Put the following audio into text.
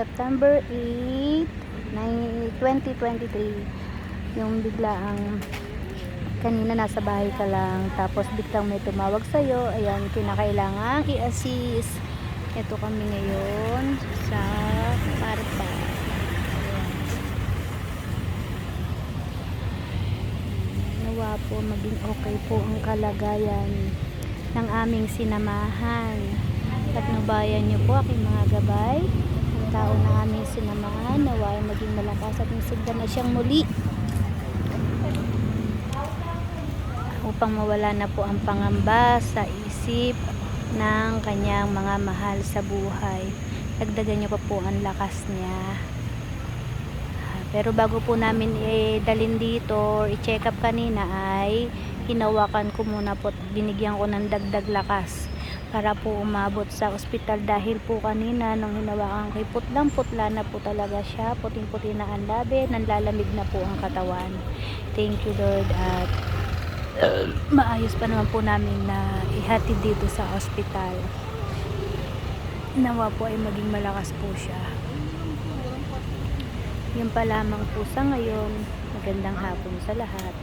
September 8, 9 2023. Yung bigla ang kanina nasa bahay ka lang tapos biglang may tumawag sa'yo ayan kinakailangan i-assist ito kami ngayon sa Ayan. nawa po maging okay po ang kalagayan ng aming sinamahan patnubayan niyo po aking mga gabay tao na aming sinamahan nawa ay maging malakas at masigdan na siyang muli upang mawala na po ang pangamba sa isip ng kanyang mga mahal sa buhay. Dagdagan niyo pa po ang lakas niya. Pero bago po namin i-dalin dito i-check up kanina ay hinawakan ko muna po binigyan ko ng dagdag lakas para po umabot sa ospital dahil po kanina nung hinawakan kay putlang putla na po talaga siya puting puti na ang labi nanlalamig na po ang katawan thank you Lord at maayos pa naman po namin na ihatid dito sa ospital. Nawa po ay maging malakas po siya. Yun pa lamang po sa ngayon. Magandang hapon sa lahat.